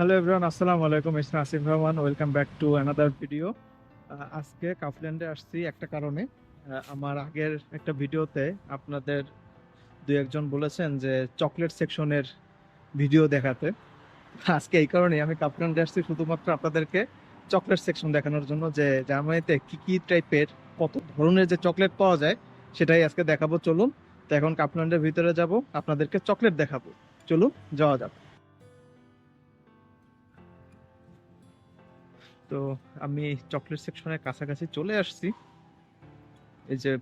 Hello everyone আসসালামু আলাইকুম Isna Asif Rahman welcome back to another video আজকে কাফল্যান্ডে আসছি একটা কারণে। আমার আগের একটা ভিডিওতে আপনাদের দু একজন বলেছেন যে চকলেট সেকশনের ভিডিও দেখাতে। আজকে এই কারণে আমি কাফল্যান্ডে আসছি শুধুমাত্র আপনাদেরকে চকলেট সেকশন দেখানোর জন্য যে জার্মানিতে কি কি টাইপের কত ধরনের যে চকলেট পাওয়া যায়, সেটাই আজকে দেখাবো। চলুন, তো এখন কাফল্যান্ডের ভিতরে যাব। আপনাদেরকে চকলেট দেখাবো। চলুন, যাওয়া যাক। তো আমি চকলেট সেকশনের কাছাকাছি চলে আসছি। এই যে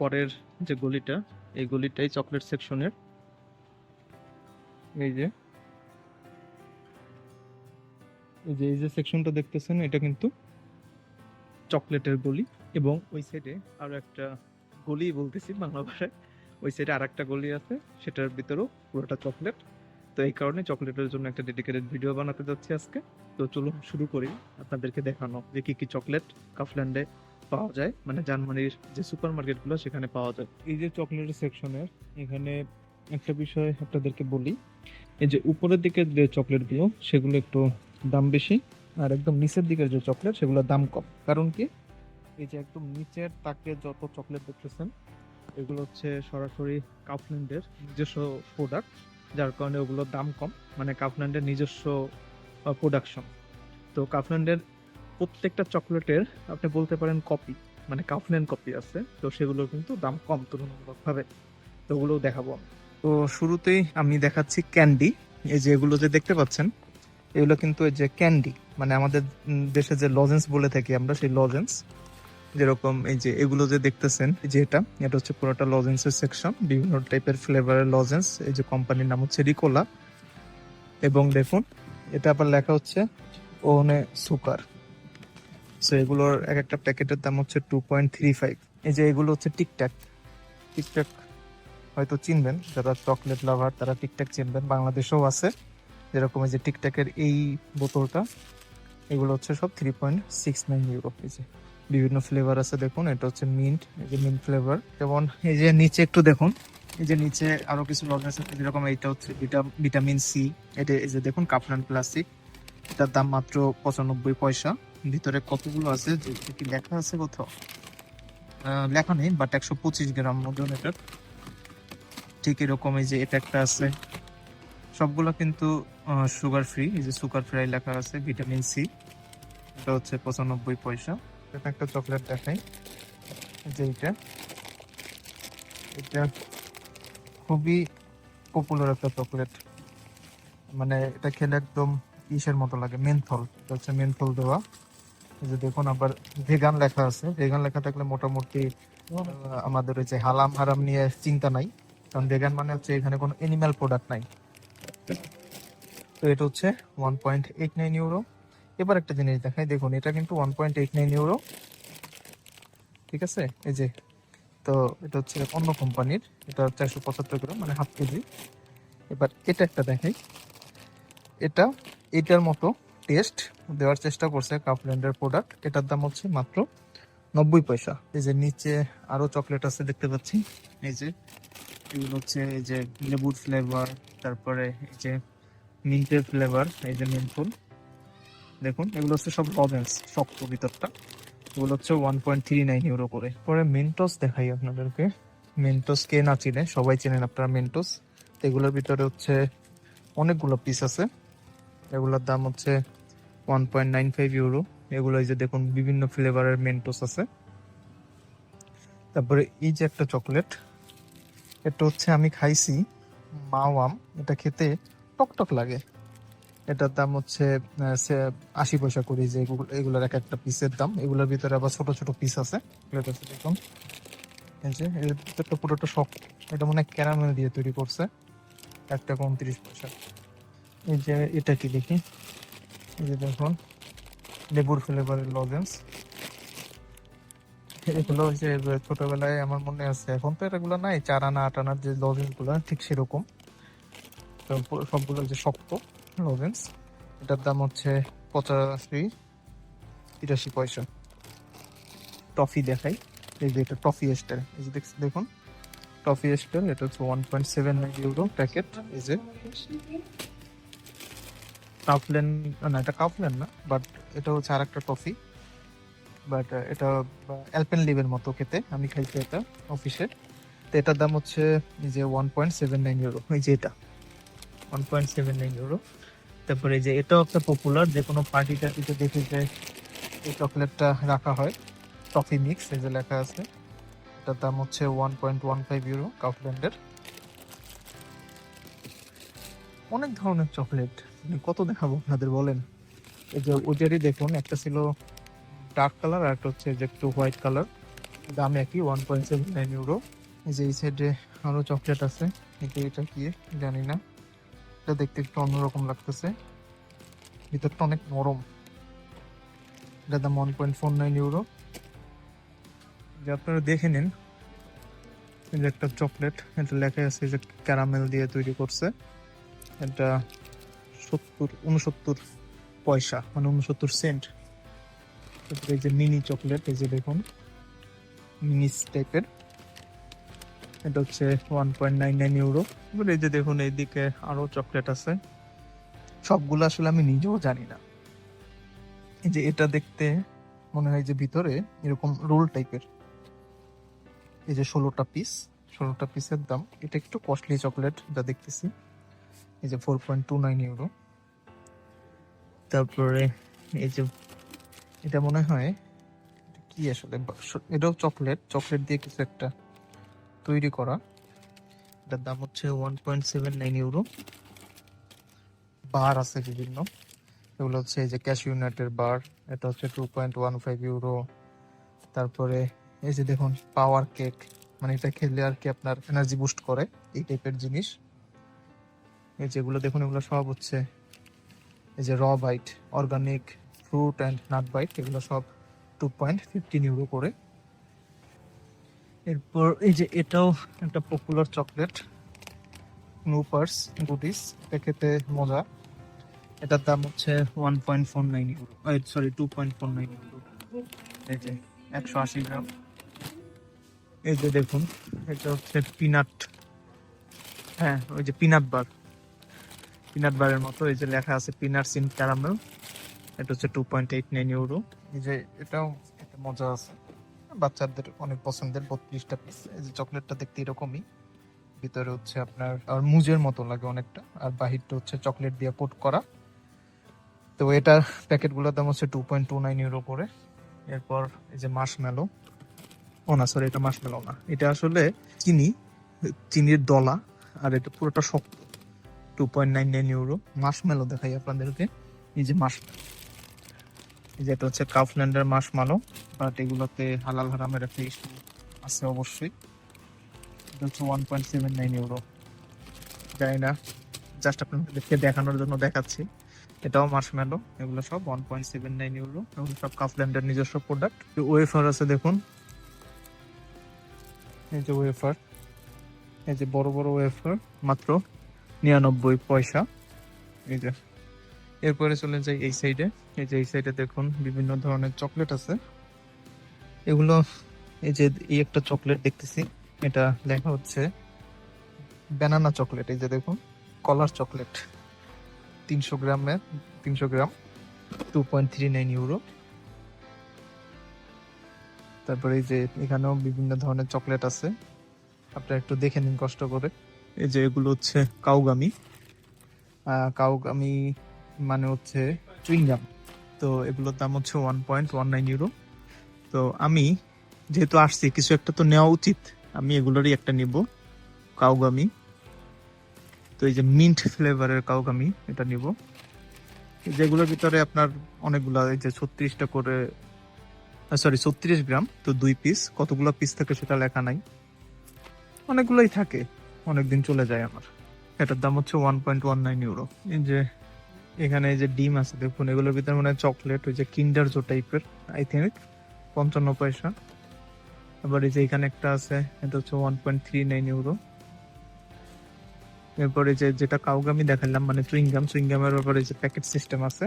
পরের যে গলিটা, এই গলিটাই চকলেট সেকশনের। এই যে এই যে এই যে সেকশনটা দেখতেছেন, এটা কিন্তু চকলেটের গলি এবং ওই সাইডে আরও একটা গলি বলতেছি বাংলা ভাষায়। ওই সাইডে আর একটা গলি আছে, সেটার ভিতরেও পুরোটা চকলেট। তো এই কারণে চকলেটের জন্য একটা ডেডিকেটেড ভিডিও বানাতে যাচ্ছি আজকে। তো চলুন শুরু করি। আপনাদেরকে দেখানো যে কি কি চকলেট কাফল্যান্ডে পাওয়া যায় মানে জার্মানির যে সুপার মার্কেটগুলো সেখানে পাওয়া যায়। এই যে চকলেট সেকশনের, এখানে একটা বিষয় আপনাদেরকে বলি। এই যে উপরের দিকের যে চকলেটগুলো, সেগুলো একটু দাম বেশি, আর একদম নিচের দিকের যে চকলেট, সেগুলোর দাম কম। কারণ কি? এই যে একদম নিচের তাকে যত চকলেট দেখতেছেন, এগুলো হচ্ছে সরাসরি কাফল্যান্ডের নিজস্ব প্রোডাক্ট যার কারণে ওগুলোর দাম কম। মানে কাফল্যান্ডের নিজস্ব প্রোডাকশন তো কাফল্যান্ডের প্রত্যেকটা চকলেটের আপনি বলতে পারেন কপি মানে কাফল্যান্ড কপি আছে। তো সেগুলোর কিন্তু দাম কম তুলনামূলকভাবে। তো ওগুলোও দেখাবো। তো শুরুতেই আমি দেখাচ্ছি ক্যান্ডি। এই যে এগুলো যে দেখতে পাচ্ছেন, এগুলো কিন্তু এই যে ক্যান্ডি। মানে আমাদের দেশে যে লজেন্স বলে থাকি আমরা, সেই লজেন্স যেরকম এই যে এগুলো যে দেখতেছেন যে এটা এটা হচ্ছে পুরোটা লজেন্সের সেকশন বিভিন্ন টাইপের ফ্লেভারের লজেন্স এই যে কোম্পানির নাম হচ্ছে রিকোলা এবং দেখুন, এটা আবার লেখা হচ্ছে ওনে সুকার সো এগুলোর এক একটা প্যাকেটের দাম হচ্ছে টু পয়েন্ট থ্রি ফাইভ এই যে এগুলো হচ্ছে টিকট্যাক টিকট্যাক হয়তো চিনবেন, যারা চকলেট লাভার তারা টিকট্যাক চিনবেন, বাংলাদেশেও আছে। যেরকম এই যে টিকট্যাকের এই বোতলটা, এগুলো হচ্ছে সব three point six nine euro যে বিভিন্ন ফ্লেভার আছে, দেখুন। এটা হচ্ছে মিন্ট এই যে মিন্ট ফ্লেভার যেমন এই যে নিচে একটু দেখুন, এই যে নিচে আরও কিছু লজেন্স আছে, যেরকম এইটা হচ্ছে ভিটা- ভিটামিন সি এটা এই যে দেখুন কাপলান প্লাস্টিক এটার দাম মাত্র পঁচানব্বই পয়সা। ভিতরে কতগুলো আছে কি লেখা আছে কোথাও? লেখা নেই বাট একশো পঁচিশ গ্রাম ওজন এটার। ঠিক এরকম এই যে এটা একটা আছে। সবগুলো কিন্তু সুগার ফ্রি এই যে সুগার ফ্রাই লেখা আছে ভিটামিন সি এটা হচ্ছে পঁচানব্বই পয়সা। একটা চকলেট দেখাই, যে এটা। এটা খুবই পপুলার একটা চকলেট। মানে এটা খেলে একদম ইসের মতো লাগে, মেনথল। এটা হচ্ছে মেনথল দেওয়া। যে দেখুন, আবার ভেগান লেখা আছে। ভেগান লেখা থাকলে মোটামুটি আমাদের ওই যে হালাম হারাম নিয়ে চিন্তা নাই। কারণ ভেগান মানে হচ্ছে এখানে কোনো এনিম্যাল প্রোডাক্ট নাই। তো এটা হচ্ছে one point eight nine euro এবার একটা জিনিস দেখাই। দেখুন, এটা কিন্তু one point eight nine euro ঠিক আছে? এই যে, তো এটা হচ্ছে অন্য কোম্পানির। এটা চারশো পঁচাত্তর গ্রাম মানে হাফ কেজি। এবার এটা একটা দেখাই। এটা, এটার মতো টেস্ট দেওয়ার চেষ্টা করছে কাপল্যান্ডের প্রোডাক্ট এটার দাম হচ্ছে মাত্র নব্বই পয়সা। এই যে নিচে আরও চকলেট আছে দেখতে পাচ্ছি। এই যে, এগুলো হচ্ছে এই যে লেবুর ফ্লেভার তারপরে এই যে মিন্টের ফ্লেভার এই যে মিন্টফুল দেখুন, এগুলো হচ্ছে সব লজেন্স শক্ত ভিতরটা। এগুলো হচ্ছে one point three nine euro করে। পরে মেন্টোস দেখাই আপনাদেরকে। মেন্টোস কে না চিনে, সবাই চেনেন আপনারা মেন্টোস এগুলোর ভিতরে হচ্ছে অনেকগুলো পিস আছে। এগুলোর দাম হচ্ছে one point nine five euro এগুলো এই যে দেখুন, বিভিন্ন ফ্লেভারের মেন্টোস আছে। তারপরে এই যে একটা চকলেট এটা হচ্ছে আমি খাইছি, মাওয়াম। এটা খেতে টকটক লাগে। এটার দাম হচ্ছে আশি পয়সা করে যে এগুলো- এগুলোর এক একটা পিসের দাম। এগুলোর ভিতরে আবার ছোট ছোট পিস আছে। এটা হচ্ছে দেখুন। পুরোটা শক্ত। এটা মনে হয় ক্যারামেল দিয়ে তৈরি করছে। এক টাকা উনত্রিশ পয়সা। এই যে, এটা কি দেখি? এই যে দেখুন, লেবুর ফ্লেভারের লজেন্স এগুলো যে ছোটবেলায় আমার মনে আছে। এখন তো এগুলো নাই। চার আনা, আট আনার যে লজেন্সগুলো, ঠিক সেরকম। সবগুলো যে শক্ত। লজেন্স এটার দাম হচ্ছে পঁচাশি, তিরাশি পয়সা। টফি দেখাই। এই যে এটা টফি স্টার এই যে দেখুন টফি স্টার এটা হচ্ছে one point seven nine euro packet এই যে। কাপলেন না, এটা কাপলেন না বাট এটা হচ্ছে আর একটা টফি বাট এটা অ্যালপেন লিভের মতো খেতে, আমি খাইছি এটা অফিসে তো এটার দাম হচ্ছে, এই যে one point seven nine euro এই যে এটা। One point seven nine euro তারপরে যে এটাও একটা পপুলার যে কোনো পার্টি টার্টিতে দেখি যে এই চকলেটটা রাখা হয়। টফি মিক্স এই যে লেখা আছে। এটার দাম হচ্ছে one point one five euro কাউফল্যান্ডের অনেক ধরনের চকলেট মানে কত দেখাবো আপনাদের, বলেন? এই যে ওইটারই দেখুন, একটা ছিল ডার্ক কালার আর একটা হচ্ছে যে একটু হোয়াইট কালার দাম একই one point seven nine euro এই যে এই সাইডে আরও চকলেট আছে। এটা কি? জানি না। এটা দেখতে একটু অন্যরকম লাগতেছে। ভিতরটা অনেক নরম। এটার দাম one point four nine euro যে আপনারা দেখে নিন যে একটা চকলেট এটা লেখা আছে যে ক্যারামেল দিয়ে তৈরি করছে। এটা সত্তর, উনসত্তর পয়সা মানে উনসত্তর সেন্ট এই যে মিনি চকলেট এই যে দেখুন মিনি টাইপের এটা হচ্ছে one point nine nine euro এবার এই যে দেখুন, এইদিকে আরও চকলেট আছে। সবগুলো আসলে আমি নিজেও জানি না। এই যে এটা দেখতে মনে হয় যে ভিতরে এরকম রোল টাইপের এই যে ষোলোটা পিস ষোলোটা পিসের দাম। এটা একটু কস্টলি চকলেট যা দেখতেছি। এই যে four point two nine euro তারপরে এই যে এটা মনে হয় কি আসলে? এটাও চকলেট চকলেট দিয়ে কিছু একটা। তৈরি করা। এটার দাম হচ্ছে one point seven nine euro bar আছে বিভিন্ন। এগুলো হচ্ছে এই যে ক্যাশ ইউনাইটের বার, এটা হচ্ছে two point one five euro তারপরে এই যে দেখুন পাওয়ার কেক মানে এটা খেলে আর কি আপনার এনার্জি বুস্ট করে এই টাইপের জিনিস। এই যেগুলো দেখুন, এগুলো সব হচ্ছে এই যে raw bite organic fruit and nut bite এগুলো সব টু পয়েন্ট ফিফটিন ইউরো করে। এরপর এই যে এটাও একটা পপুলার চকলেট নুপার্স গুডিস এটা মজা। এটার দাম হচ্ছে one point four nine euro sorry two point four nine euro এই যে একশো আশি গ্রাম। এই যে দেখুন, এটা হচ্ছে পিনাট হ্যাঁ ওই যে পিনাট বার পিনাট বারের মতো, এই যে লেখা আছে পিনাটস ইন ক্যারামেল এটা হচ্ছে two point eight nine euro এই যে এটাও একটা মজা আছে। বাচ্চাদের অনেক পছন্দের বত্রিশটা পিস এই যে চকলেটটা দেখতে এরকমই। ভিতরে হচ্ছে আপনার, আর মুজের মতো লাগে অনেকটা। আর বাহিরটা হচ্ছে চকলেট দিয়ে কোট করা। তো এটার প্যাকেটগুলোর দাম হচ্ছে two point two nine euro করে। এরপর এই যে মাশমেলো ও না সরি এটা মাশমেলো না। এটা আসলে চিনি, চিনির দলা, আর এটা পুরোটা শক্ত। Two point nine nine euro marshmallow দেখাই আপনাদেরকে। এই যে মাস এই যে এটা হচ্ছে কাফল্যান্ডের মাশমালো বাট এগুলোতে হালাল হারামের একটা ইস্যু আছে অবশ্যই। এটা হচ্ছে one point seven nine euro জানি না জাস্ট আপনাদেরকে দেখানোর জন্য দেখাচ্ছি। এটাও মার্শমেলো এগুলো সব one point seven nine euro এগুলো সব কাফল্যান্ডের নিজস্ব প্রোডাক্ট ওয়েফার আছে দেখুন। এই যে ওয়েফার এই যে বড় বড় ওয়েফার মাত্র নিরানব্বই পয়সা। এই যে এরপরে চলে যাই এই সাইডে এই যে এই সাইডে দেখুন, বিভিন্ন ধরনের চকলেট আছে। এগুলো, এই যে এই একটা চকলেট দেখতেছি, এটা লেখা হচ্ছে ব্যানানা চকলেট এই যে দেখুন কলার চকলেট তিনশো গ্রামের, তিনশো gram two point three nine euro তারপরে এই যে এখানেও বিভিন্ন ধরনের চকলেট আছে। আপনারা একটু দেখে নিন কষ্ট করে। এই যে এগুলো হচ্ছে কাউগামি কাউগামি মানে হচ্ছে চুইংগাম। তো এগুলোর দাম হচ্ছে one point one nine euro তো আমি যেহেতু আসছি, কিছু একটা তো নেওয়া উচিত। আমি এগুলোরই একটা নিব কাউগামি তো এই যে মিন্ট ফ্লেভারের কাউগামি এটা নিব। যেগুলোর ভিতরে আপনার অনেকগুলো, এই যে ছত্রিশটা করে সরি ছত্রিশ গ্রাম, তো দুই পিস কতগুলো পিস থাকে সেটা লেখা নাই। অনেকগুলোই থাকে, অনেকদিন চলে যায় আমার। এটার দাম হচ্ছে one point one nine euro এই যে এখানে যে ডিম আছে, দেখুন, এগুলোর ভিতরে মনে হয় চকলেট ওই যে কিন্ডার জো টাইপের আই থিঙ্ক পঞ্চান্ন পয়সা। আবার এই যে এখানে একটা আছে, এটা হচ্ছে one point three nine euro এরপরে যে যেটা কাউগামি দেখালাম মানে চুইংগাম, চুইংগামের ব্যাপারে যে প্যাকেট সিস্টেম আছে,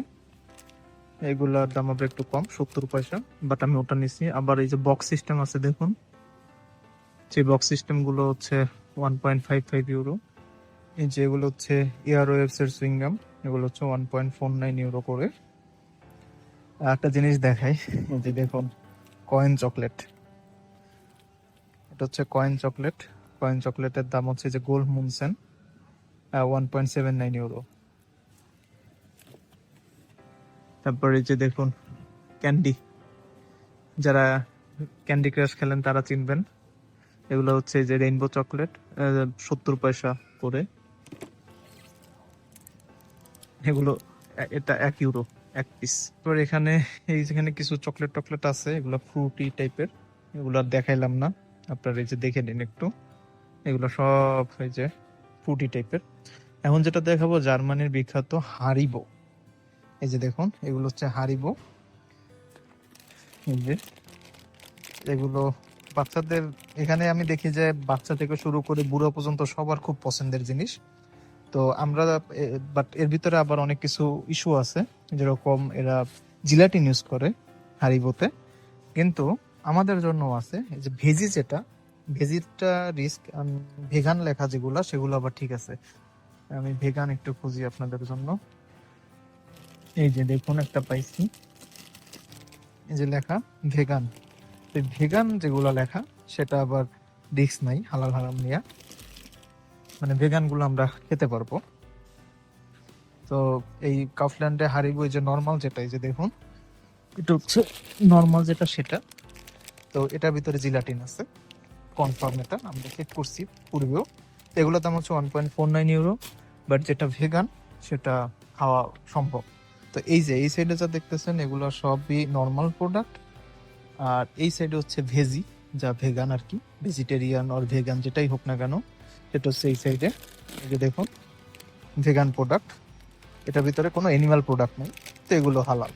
এগুলোর দাম আবার একটু কম, সত্তর পয়সা। বাট আমি ওটা নিছি। আবার এই যে বক্স সিস্টেম আছে, দেখুন যে বক্স সিস্টেমগুলো হচ্ছে one point five five euro এই যেগুলো হচ্ছে এয়ার ওয়েভস এর সুইংগাম এগুলো হচ্ছে one point four nine euro করে। আর একটা জিনিস দেখাই। যে দেখুন। কয়েন চকলেট এটা হচ্ছে কয়েন চকলেট কয়েন চকলেটের দাম হচ্ছে যে gold মুনসেন one point seven nine euro তারপরে যে দেখুন ক্যান্ডি যারা ক্যান্ডি ক্রাশ খেলেন তারা চিনবেন। এগুলো হচ্ছে যে রেইনবো চকলেট সত্তর পয়সা করে। এগুলো এটা এক ইউরো এক পিস এবার এখানে, এই যেখানে কিছু চকলেট টকলেট আছে, এগুলো ফ্রুটি টাইপের এগুলো দেখাইলাম না। আপনারা এই যে দেখে নিন একটু। এগুলো সব এই যে ফ্রুটি টাইপের এখন যেটা দেখাবো, জার্মানির বিখ্যাত হারিবো। এই যে দেখুন, এগুলো হচ্ছে হারিবো। এই যে, এগুলো বাচ্চাদের, এখানে আমি দেখি যে বাচ্চা থেকে শুরু করে বুড়ো পর্যন্ত সবার খুব পছন্দের জিনিস। তো আমরা বাট এর ভিতরে আবার অনেক কিছু ইস্যু আছে, যেরকম এরা জিলাটিন ইউজ করে হারিবোতে। কিন্তু আমাদের জন্য আছে যে ভেজি যেটা ভেজিটা রিস্ক ভেগান লেখা যেগুলা, সেগুলো আবার ঠিক আছে। আমি ভেগান একটু খুঁজি আপনাদের জন্য। এই যে দেখুন, একটা পাইছি। এই যে লেখা ভেগান ভেগান যেগুলো লেখা, সেটা আবার রিস্ক নাই, হালাল হারাম নিয়ে। মানে ভেগানগুলো আমরা খেতে পারব। তো এই কাফল্যান্ডে হারিবো যে নর্মাল যেটা, এই যে দেখুন, এটা হচ্ছে নর্মাল যেটা সেটা। তো এটার ভিতরে জিলাটিন আছে কনফার্ম এটা, আমরা চেক করছি পূর্বেও। তো এগুলোর দাম হচ্ছে one point four nine euro but যেটা ভেগান সেটা খাওয়া সম্ভব। তো এই যে, এই সাইডে যা দেখতেছেন, এগুলো সবই নর্মাল প্রোডাক্ট আর এই সাইডে হচ্ছে ভেজি যা ভেগান আর কি ভেজিটেরিয়ান অর ভেগান যেটাই হোক না কেন। সেটা হচ্ছে এই সাইডে এই যে দেখুন ভেগান প্রোডাক্ট এটার ভিতরে কোনো অ্যানিমাল প্রোডাক্ট নেই, তো এগুলো হালাল।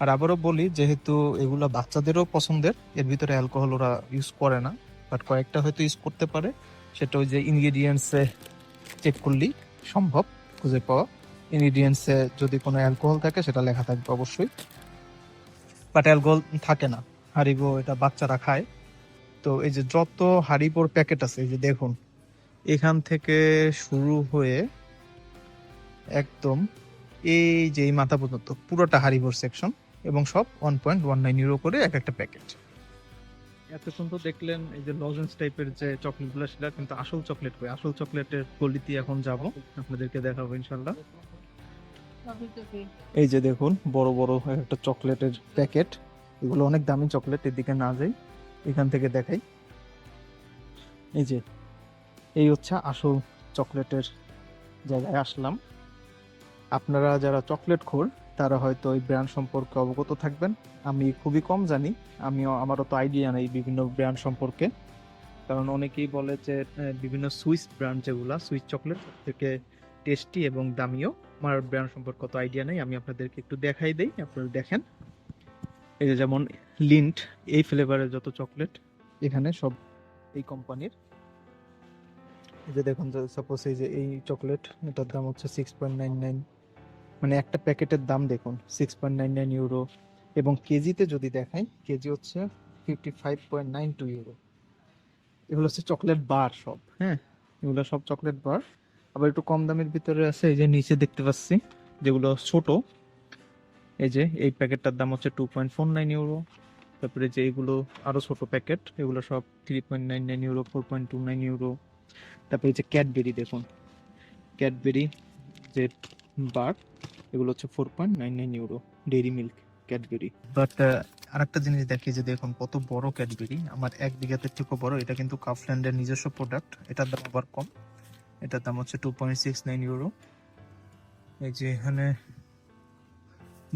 আর আবারও বলি, যেহেতু এগুলো বাচ্চাদেরও পছন্দের, এর ভিতরে অ্যালকোহল ওরা ইউজ করে না। বাট কয়েকটা হয়তো ইউজ করতে পারে। সেটা ওই যে ইনগ্রিডিয়েন্টসে চেক করলেই সম্ভব, খুঁজে পাওয়া। ইনগ্রিডিয়েন্টসে যদি কোনো অ্যালকোহল থাকে, সেটা লেখা থাকবে অবশ্যই। বাট অ্যালকোহল থাকে না। হারিবো এটা বাচ্চারা খায়। তো এই যে যত হারিবোর প্যাকেট আছে, এই যে দেখুন এখান থেকে শুরু হয়ে একদম এই যে এই মাথা পর্যন্ত পুরোটা হারিবোর সেকশন এবং সব one point one nine euro করে এক একটা প্যাকেট এত সুন্দর দেখলেন এই যে লজেন্স টাইপের যে চকলেটগুলো সেটা কিন্তু আসল চকলেট কই আসল চকলেটের গলিতে এখন যাব। আপনাদেরকে দেখাবো ইনশাল্লাহ এই যে দেখুন বড় বড় একটা চকলেটের প্যাকেট এগুলো অনেক দামি চকলেট এদিকে না যাই এখান থেকে দেখাই। এই যে এই হচ্ছে আসল চকলেটের জায়গায় আসলাম। আপনারা যারা চকলেট খোর, তারা হয়তো এই ব্র্যান্ড সম্পর্কে অবগত থাকবেন। আমি খুবই কম জানি, আমিও, আমারও তো আইডিয়া নেই বিভিন্ন ব্র্যান্ড সম্পর্কে। কারণ অনেকেই বলে যে বিভিন্ন সুইস ব্র্যান্ড যেগুলা, সুইস চকলেট থেকে টেস্টি এবং দামিও, আমার ব্র্যান্ড সম্পর্কে কত আইডিয়া নেই। আমি আপনাদেরকে একটু দেখাই দেই, আপনারা দেখেন। এই যেমন লিন্ট, এই ফ্লেভারের যত চকলেট, এখানে সব এই কোম্পানির। এই যে দেখুন সাপোজ এই যে এই চকলেট এটার দাম হচ্ছে সিক্স পয়েন্ট নাইন নাইন মানে একটা প্যাকেটের দাম দেখুন six point nine nine euro এবং কেজিতে যদি দেখাই, কেজি হচ্ছে fifty five point nine two euro এগুলো হচ্ছে চকলেট বার সব হ্যাঁ? এগুলো সব চকলেট বার আবার একটু কম দামের ভিতরে আছে, এই যে নিচে দেখতে পাচ্ছি, যেগুলো ছোট। এই যে এই প্যাকেটটার দাম হচ্ছে two point four nine euro তারপরে যে এগুলো আরও ছোট প্যাকেট, এগুলো সব three point nine nine euro four point two nine euro তারপরে যে ক্যাডবেরি দেখুন। ক্যাডবেরি যে বার এগুলো হচ্ছে four point nine nine euro dairy milk Cadbury but আরেকটা জিনিস দেখি যে দেখুন, কত বড় ক্যাডবেরি আমার এক বিঘাতে থেকেও বড়। এটা কিন্তু কাফল্যান্ডের নিজস্ব প্রোডাক্ট এটার দাম আবার কম। এটার দাম হচ্ছে two point six nine euro এই যে এখানে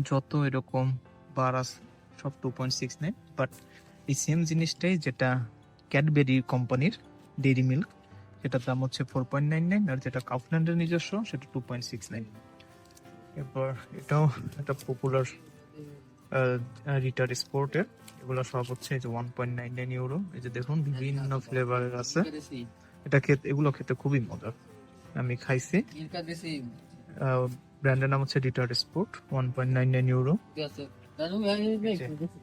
যত এরকম বার সব two point six nine but এই সেম জিনিসটাই যেটা ক্যাডবেরি কোম্পানির ডেইরি মিল্ক সেটার দাম হচ্ছে ফোর পয়েন্ট নাইন নাইন আর যেটা কাফল্যান্ডের নিজস্ব সেটা টু পয়েন্ট সিক্স নাইন এরপর এটাও একটা পপুলার রিটার স্পোর্টের এগুলো সব হচ্ছে এই যে one point nine nine euro এই যে দেখুন বিভিন্ন ফ্লেভারের আছে। এটা খেতে এগুলো খেতে খুবই মজার। আমি খাইছি। ব্র্যান্ডের নাম হচ্ছে Ritter Sport one point nine nine euro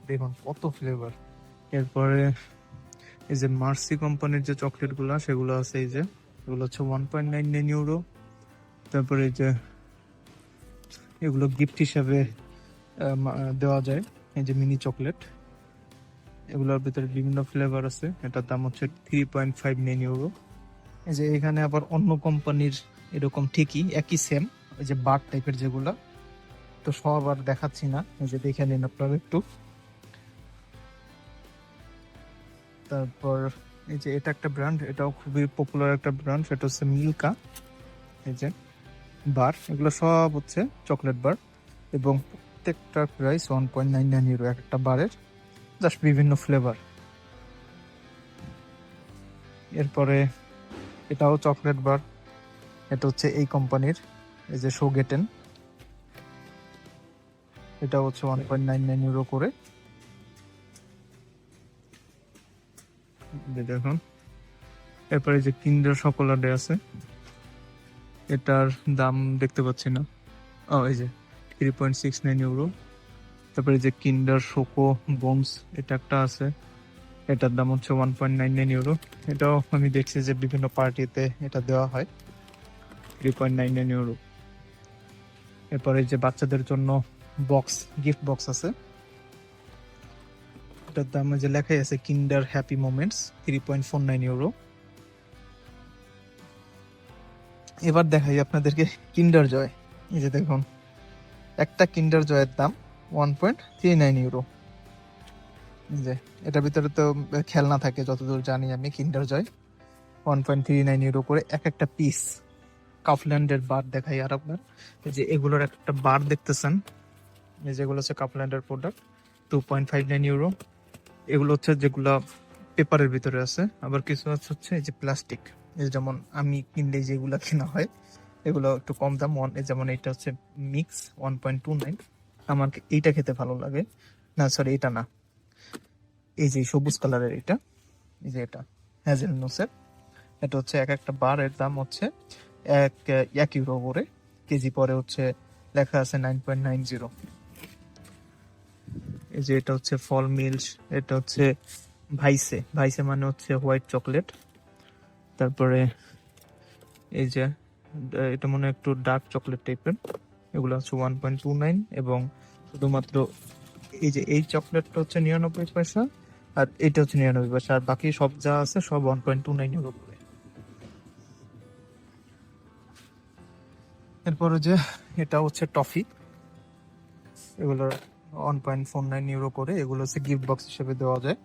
দেখুন কত ফ্লেভার এরপরে এই যে মার্সি কোম্পানির যে চকলেটগুলো সেগুলো আছে এই যে, এগুলো হচ্ছে one point nine nine euro তারপরে এই যে, এগুলো গিফট হিসাবে দেওয়া যায়, এই যে মিনি চকলেট এগুলোর ভিতরে বিভিন্ন ফ্লেভার আছে, এটার দাম হচ্ছে three point five nine euro এই যে এখানে আবার অন্য কোম্পানির এরকম ঠিকই, একই সেম ওই যে বার টাইপের যেগুলো। তো সব আর দেখাচ্ছি না, এই যে দেখে নিন আপনারা একটু। তারপর এই যে এটা একটা ব্র্যান্ড এটাও খুবই পপুলার একটা ব্র্যান্ড সেটা হচ্ছে মিল্কা এই যে বার এগুলো সব হচ্ছে চকলেট বার এবং প্রত্যেকটার price one point nine nine euro এক একটা বারের জাস্ট বিভিন্ন ফ্লেভার এরপরে এটাও চকলেট বার এটা হচ্ছে এই কোম্পানির এই যে শো গেটেন এটা হচ্ছে one point nine nine euro করে। এই দেখুন। এরপরে যে কিন্ডার সকলাডে আছে, এটার দাম দেখতে পাচ্ছি না। ও, এই যে three point six nine euro তারপরে যে কিন্ডার শোকো বোনস, এটা একটা আছে। এটার দাম হচ্ছে one point nine nine euro এটাও আমি দেখছি যে বিভিন্ন পার্টিতে এটা দেওয়া হয় three point nine nine euro এরপরে যে বাচ্চাদের জন্য বক্স গিফট বক্স আছে। এটার দাম যে লেখাই আছে Kinder happy moments three point four nine euro এবার দেখাই আপনাদেরকে কিন্ডার জয় এই যে দেখুন, একটা কিন্ডার জয়ের দাম one point three nine euro যে, এটার ভিতরে তো খেলনা থাকে, যতদূর জানি আমি Kinder Joy one point three nine euro করে এক একটা পিস কাফল্যান্ডের বার দেখাই আর আপনার। যে এগুলোর একটা বার দেখতেছেন। যেগুলো হচ্ছে কাফল্যান্ডের product two point five nine euro এগুলো হচ্ছে যেগুলো পেপারের ভিতরে আছে। আবার কিছু আছে হচ্ছে এই যে প্লাস্টিক। যেমন আমি কিনলে যেগুলো কেনা হয়, এগুলো একটু কম দাম। ওয়ান যেমন এটা হচ্ছে mix, one point two nine. আমার এইটা খেতে ভালো লাগে। না সরি এটা না। এই যে সবুজ কালারের এটা। এই যে এটা, হ্যাজেল নোসের। এটা হচ্ছে এক একটা বারের দাম হচ্ছে এক এক ইউরো করে। কেজি পরে হচ্ছে লেখা আছে নাইন পয়েন্ট নাইন জিরো। এই যে এটা হচ্ছে ফল মিল্স এটা হচ্ছে ভাইসে। ভাইসে মানে হচ্ছে হোয়াইট চকলেট। তারপরে এই যে, এটা মনে একটু ডার্ক চকলেট টাইপের। এগুলো হচ্ছে ওয়ান পয়েন্ট টু নাইন এবং শুধুমাত্র এই যে এই চকলেটটা হচ্ছে নিরানব্বই পয়সা আর এটা হচ্ছে নিরানব্বই পয়সা। আর বাকি সব যা আছে সব one point two nine euro করে এরপরে যে, এটা হচ্ছে টফি। এগুলো one point four nine euro করে এগুলো হচ্ছে গিফট বক্স হিসেবে দেওয়া যায়।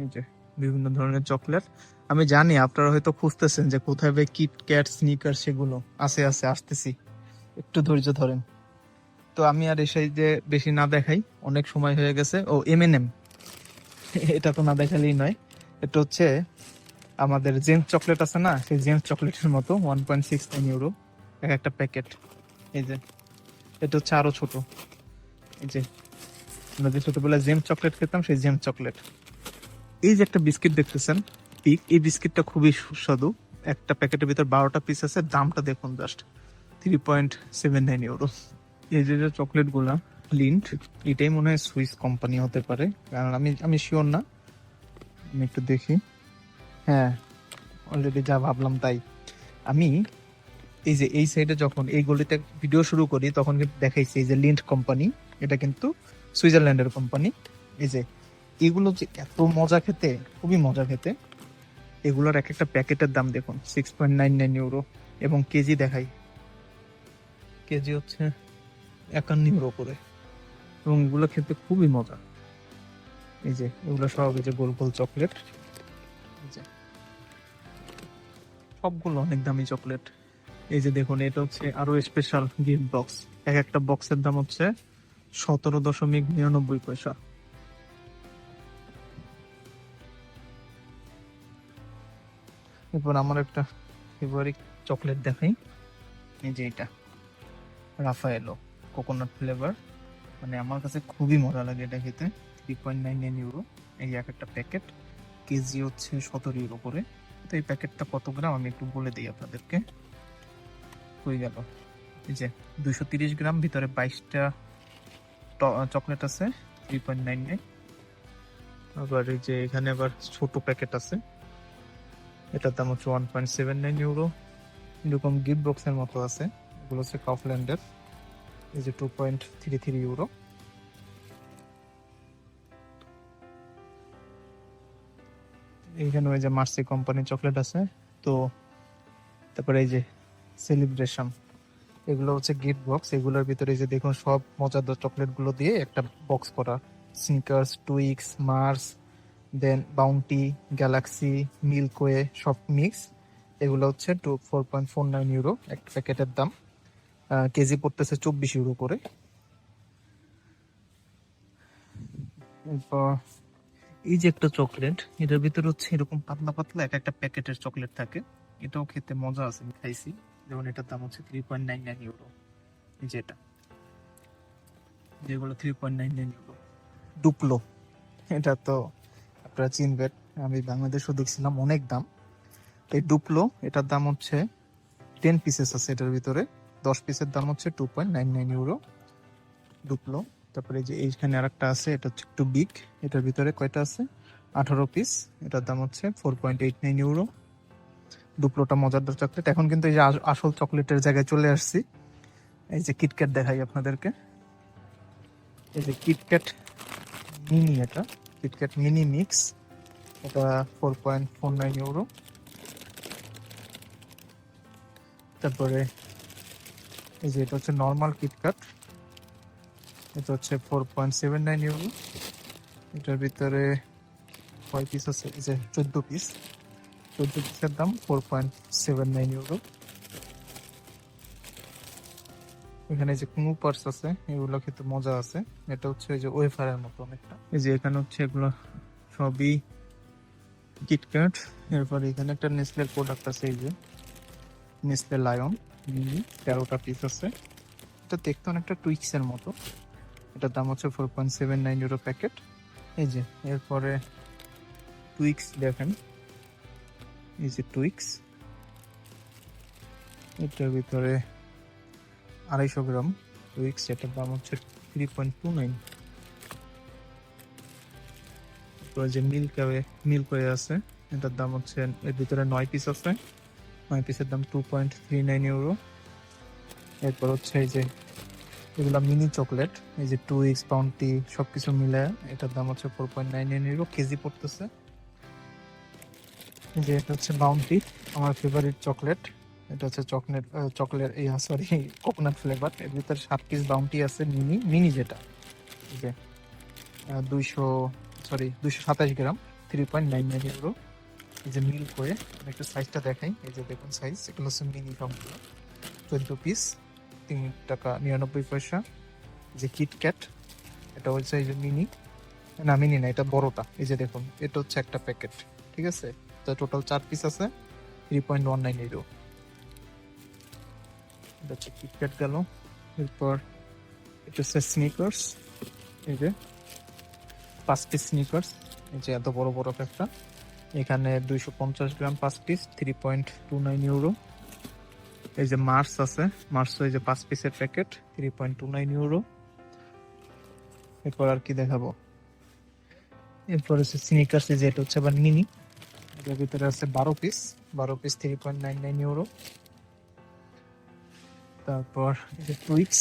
এই যে, বিভিন্ন ধরনের চকলেট আমি জানি আপনারা হয়তো খুঁজতেছেন যে কোথায় ভাই কিট ক্যাট স্নিকার সেগুলো আছে আছে, আসতেছি। একটু ধৈর্য ধরেন। তো আমি আর এসে যে বেশি না দেখাই, অনেক সময় হয়ে গেছে। ও এম এন এম এটা তো না দেখালেই নয়। এটা হচ্ছে আমাদের জেমস চকলেট আছে না? সেই জেমস চকলেটের মতো ওয়ান পয়েন্ট সিক্স ইউরো এক একটা প্যাকেট এই যে, এটা হচ্ছে আরও ছোট। যে আমরা যে ছোটবেলায় জেমস চকলেট খেতাম, সেই জেমস চকলেট। এই যে একটা বিস্কিট দেখতেছেন পিক এই বিস্কিটটা খুবই সুস্বাদু। একটা প্যাকেটের ভিতর বারোটা পিস আছে, দামটা দেখুন just three point seven nine euro এই যে যে চকলেটগুলা লিন্ট, এটাই মনে হয় সুইস কোম্পানি হতে পারে। কারণ আমি আমি শিওর না। আমি একটু দেখি। হ্যাঁ অলরেডি যা ভাবলাম তাই। আমি এই যে এই সাইডে যখন এই গলিতে ভিডিও শুরু করি, তখন দেখাইছি এই যে লিন্ট কোম্পানি। এটা কিন্তু সুইজারল্যান্ডের কোম্পানি এই যে, এগুলো যে এত মজা খেতে, খুবই মজা খেতে, এগুলোর এক একটা প্যাকেটের দাম দেখুন six point nine nine euro এবং কেজি দেখাই। কেজি হচ্ছে একান্ন ইউরো করে। এবং এগুলো খেতে খুবই মজা। এই যে, এগুলো সব এই যে গোল গোল চকলেট সবগুলো অনেক দামি চকলেট এই যে দেখুন, এটা হচ্ছে আরও স্পেশাল গিফট বক্স এক একটা বক্সের দাম হচ্ছে সতেরো দশমিক নিরানব্বই পয়সা। এরপর আমার একটা ফেভারিট চকলেট দেখাই। এই যে এটা, রাফায়েলো কোকোনাট ফ্লেভার মানে আমার কাছে খুবই মজা লাগে এটা খেতে। Three point nine nine euro এই এক একটা প্যাকেট কেজি হচ্ছে সতেরো ইউরো করে। তো এই প্যাকেটটা কত গ্রাম? আমি একটু বলে দিই আপনাদেরকে। হয়ে গেল? এই যে দুশো তিরিশ গ্রাম, ভিতরে বাইশটা চকলেট আছে থ্রি পয়েন্ট নাইন নাইন। আবার এই যে এখানে আবার ছোট প্যাকেট আছে, এটার দাম হচ্ছে one point seven nine euro. এরকম গিফট বক্সের মতো আছে, এগুলো হচ্ছে কাফল্যান্ডের এই যে two point three three euro. এইখানে ওই যে মার্সি কোম্পানির চকলেট আছে, তো তারপরে এই যে সেলিব্রেশন। এগুলো হচ্ছে গিফট বক্স এগুলোর ভিতরে যে দেখুন সব মজাদার চকলেটগুলো দিয়ে একটা বক্স করা। Snickers Twix Mars then Bounty Galaxy Milky Way সব মিক্স এগুলো হচ্ছে two four point four nine euro এক প্যাকেটের দাম। কেজি পড়তেছে চব্বিশ ইউরো করে। এই যে একটা চকলেট এটার ভিতরে হচ্ছে এরকম পাতলা পাতলা এক একটা প্যাকেটের চকলেট থাকে। এটাও খেতে মজা আছে খাইছি। যেমন এটার দাম হচ্ছে three point nine nine euro যেটা যেগুলো three point nine nine euro Duplo এটা তো আপনারা চিনবেন, আমি বাংলাদেশও দেখছিলাম অনেক দাম। এই ডুপ্লো এটার দাম হচ্ছে টেন পিসেস আছে এটার ভিতরে। দশ পিসের দাম হচ্ছে two point nine nine euro Duplo তারপরে যে এইখানে আরেকটা আছে, এটা হচ্ছে একটু বিগ এটার ভিতরে কয়টা আছে? আঠারো পিস এটার দাম হচ্ছে four point eight nine euro ডুপ্লোটা মজাদার চকলেট এখন কিন্তু এই যে আস- আসল চকলেটের জায়গায় চলে আসছি। এই যে কিটক্যাট দেখাই আপনাদেরকে। এই যে কিটক্যাট মিনি এটা। কিটক্যাট মিনি মিক্স এটা four point four nine euro তারপরে এই যে এটা হচ্ছে নর্মাল কিটক্যাট এটা হচ্ছে four point seven nine euro এটার ভিতরে কয় পিস আছে? এই যে চোদ্দ পিস চোদ্দ পিসের দাম four point seven nine euro এখানে যে কুমু পার্স আছে, এগুলো খেতে মজা আছে। এটা হচ্ছে যে ওয়েফারের মতো অনেকটা। এই যে এখানে হচ্ছে এগুলো সবই কিটক্যাট এরপর এখানে একটা নেসলের প্রোডাক্ট আছে, এই যে নেসলে লায়ন তেরোটা পিস আছে। এটা দেখতে অনেকটা টুইক্সের মতো। এটার দাম হচ্ছে four point seven nine euro packet এই যে, এরপরে টুইক্স দেখেন। এই যে টুইক্স এটার ভিতরে আড়াইশো গ্রাম টুইক্স এটার দাম হচ্ছে থ্রি পয়েন্ট টু নাইন যে মিল্ক হয়ে আছে, এটার দাম হচ্ছে, এর ভিতরে নয় পিস আছে, নয় পিসের দাম two point three nine euro এরপর হচ্ছে এই যে, এগুলা মিনি চকলেট এই যে টু এক্স পাউন্টি সবকিছু মিলে এটার দাম হচ্ছে four point nine nine euro KG পড়তেছে। যে এটা হচ্ছে বাউন্টি আমার ফেভারিট চকলেট এটা হচ্ছে চকলেট চকলেট এই সরি কোকোনাট ফ্লেভার এর ভিতরে সাত পিস বাউন্টি আছে মিনি মিনি যেটা। যে দুইশো সরি দুইশো সাতাশ gram three point nine nine euro এই যে মিল্ক হয়ে আমি একটু সাইজটা দেখাই। এই যে দেখুন সাইজ এগুলো হচ্ছে মিনি সবগুলো চোদ্দ পিস তিন টাকা নিরানব্বই পয়সা। যে কিটক্যাট এটা হচ্ছে এই যে মিনি না মিনি না, এটা বড়টা। এই যে দেখুন, এটা হচ্ছে একটা প্যাকেট ঠিক আছে? টোটাল চার পিস আছে three point one nine euro এটা কিটক্যাট গেল। এরপর এটা হচ্ছে স্নিকার্স এই যে পাঁচ পিস স্নিকার্স এই যে এত বড় বড় একটা এখানে দুইশো পঞ্চাশ গ্রাম পাঁচ piece three point two nine euro এই যে মার্স আছে মার্স এই যে পাঁচ পিসের packet three point two nine euro এরপর আর কি দেখাবো? এরপর হচ্ছে স্নিকার্স এই যে এটা হচ্ছে আবার মিনি এটার ভিতরে আছে বারো পিস বারো piece three point nine nine euro তারপর টুইক্স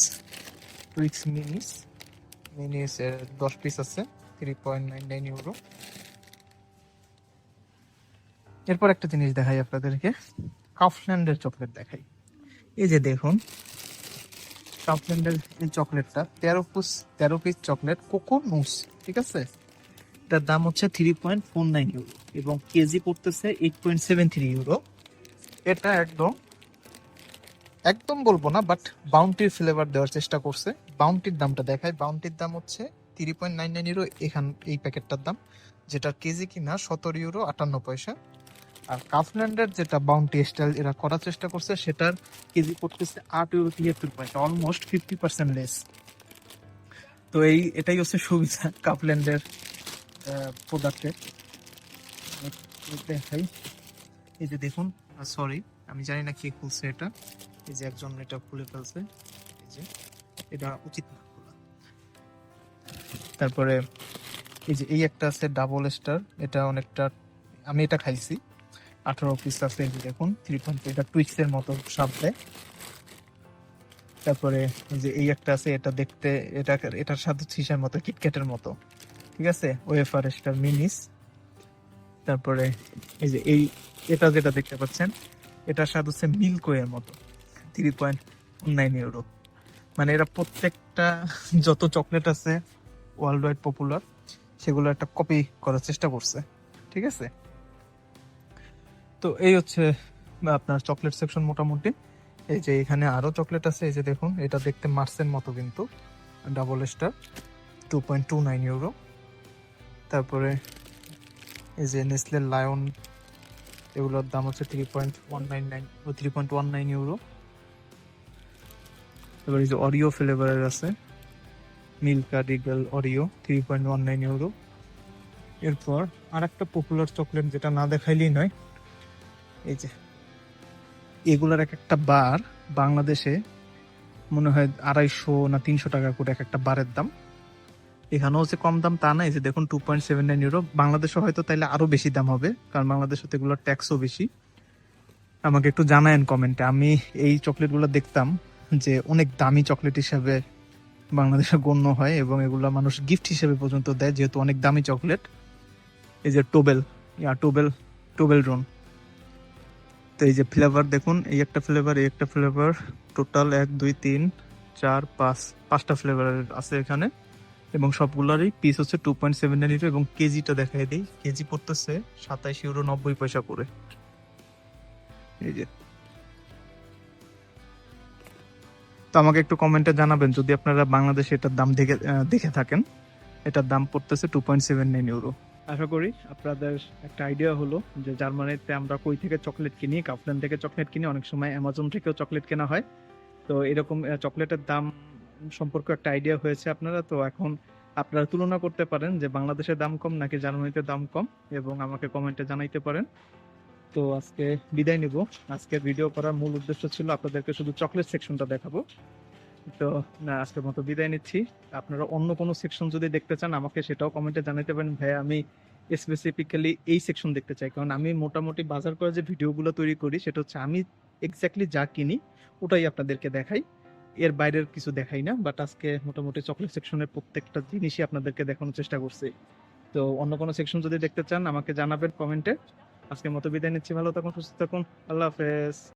টুইক্স মিনিস মিনিস দশ পিস আছে three point nine nine euro এরপর একটা জিনিস দেখাই আপনাদেরকে কাফল্যান্ডের চকলেট দেখাই। এই যে দেখুন কাফল্যান্ডের এই চকলেটটা তেরো পিস তেরো পিস চকলেট কোকো নুস ঠিক আছে? এটার দাম হচ্ছে three point four nine euro এবং কেজি পড়তেছে eight point seven three euro এটা একদম একদম বলব না বাট বাউন্টির ফ্লেভার দেওয়ার চেষ্টা করছে। বাউন্টির দামটা দেখায় বাউন্টির দাম হচ্ছে three point nine nine euro এখান, এই প্যাকেটটার দাম যেটা কেজি কিনা সতেরো ইউরো আটান্ন পয়সা। আর কাফল্যান্ডের যেটা বাউন্টি স্টাইল এরা করার চেষ্টা করছে, সেটার কেজি পড়তেছে আট ইউরো তিয়াত্তর পয়সা অলমোস্ট ফিফটি পার্সেন্ট লেস তো এই, এটাই হচ্ছে সুবিধা কাফল্যান্ডের প্রোডাক্টের দেখাই। এই যে দেখুন সরি আমি জানি না কে খুলছে এটা। এই যে একজন এটা খুলে ফেলছে। এই যে, এটা উচিত না খোলা। তারপরে, এই যে এই একটা আছে ডাবল স্টার এটা অনেকটা, আমি এটা খাইছি। আঠারো পিস আছে, এই যে দেখুন থ্রি পয়েন্ট এটা টুইক্স এর মতো সাপ দেয়। তারপরে যে এই একটা আছে, এটা দেখতে, এটা, এটার সাথে ছিসার মতো কিটক্যাটের মতো। ঠিক আছে? ওয়েফার স্টার মিনিস তারপরে এই যে এই, এটা যেটা দেখতে পাচ্ছেন এটার স্বাদ হচ্ছে মিল্কওয়ের মতো। থ্রি পয়েন্ট নাইন ইউরো মানে এরা প্রত্যেকটা, যত চকলেট আছে ওয়ার্ল্ড ওয়াইড পপুলার সেগুলো একটা কপি করার চেষ্টা করছে। ঠিক আছে? তো এই হচ্ছে, আপনার চকলেট সেকশন মোটামুটি। এই যে এখানে আরও চকলেট আছে, এই যে দেখুন, এটা দেখতে মার্সের মতো কিন্তু double star two point two nine euro তারপরে এই যে নেসলে লায়ন, এগুলোর দাম হচ্ছে three point one nine nine ও three point one nine euro এবার এই যে অরিও ফ্লেভারের আছে Milka ডিগেল Oreo three point one nine euro এরপর আর একটা পপুলার চকলেট যেটা না দেখাইলেই নয়, এই যে এগুলার এক একটা বার বাংলাদেশে মনে হয় আড়াইশো না তিনশো টাকা করে এক একটা বারের দাম। এখানেও যে কম দাম তা না, এই যে দেখুন two point seven nine euro বাংলাদেশে হয়তো তাইলে আরও বেশি দাম হবে, কারণ বাংলাদেশে তো এগুলোর ট্যাক্সও বেশি। আমাকে একটু জানায়েন কমেন্টে আমি এই চকলেটগুলো দেখতাম যে অনেক দামি চকলেট হিসাবে বাংলাদেশে গণ্য হয় এবং এগুলো মানুষ গিফট হিসেবে পর্যন্ত দেয়, যেহেতু অনেক দামি চকলেট এই যে টোবেল ইয়া টোবেল টোবেল রোন তো এই যে ফ্লেভার দেখুন, এই একটা ফ্লেভার এই একটা ফ্লেভার টোটাল এক, দুই, তিন, চার, পাঁচ, পাঁচটা ফ্লেভার আছে এখানে। এবং সবগুলোরই পিস হচ্ছে টু পয়েন্ট সেভেন নাইন এবং কেজিটা দেখাই দিই। কেজি পড়তেছে সাতাইশ ইউরো নব্বই পয়সা করে। এই যে। তো আমাকে একটু কমেন্টে জানাবেন, যদি আপনারা বাংলাদেশে এটার দাম দেখে দেখে থাকেন। এটার দাম পড়তেছে two point seven nine euro আশা করি আপনাদের একটা আইডিয়া হলো যে জার্মানিতে আমরা কই থেকে চকলেট কিনি কাফল্যান্ড থেকে চকলেট কিনি। অনেক সময় অ্যামাজন থেকেও চকলেট কেনা হয়। তো এরকম চকলেটের দাম সম্পর্কে একটা আইডিয়া হয়েছে আপনারা, তো এখন আপনারা তুলনা করতে পারেন যে বাংলাদেশের দাম কম নাকি জার্মানিতে দাম কম এবং আমাকে কমেন্টে জানাইতে পারেন। তো আজকে বিদায় নিব। আজকে ভিডিও করার মূল উদ্দেশ্য ছিল আপনাদেরকে শুধু চকলেট সেকশনটা দেখাবো। তো, না, আজকের মতো বিদায় নিচ্ছি। আপনারা অন্য কোনো সেকশন যদি দেখতে চান, আমাকে সেটাও কমেন্টে জানাতে পারেন। ভাই আমি স্পেসিফিক্যালি এই সেকশন দেখতে চাই। কারণ আমি মোটামুটি বাজার করে যে ভিডিওগুলো তৈরি করি, সেটা হচ্ছে আমি এক্স্যাক্টলি যা কিনি, ওটাই আপনাদেরকে দেখাই। এর বাইরের কিছু দেখাই না বাট আজকে মোটামুটি চকলেট সেকশনের প্রত্যেকটা জিনিসই আপনাদেরকে দেখানোর চেষ্টা করছি। তো অন্য কোনো সেকশন যদি দেখতে চান, আমাকে জানাবেন কমেন্টে আজকের মতো বিদায় নিচ্ছি, ভালো থাকুন, সুস্থ থাকুন, আল্লাহ হাফেজ।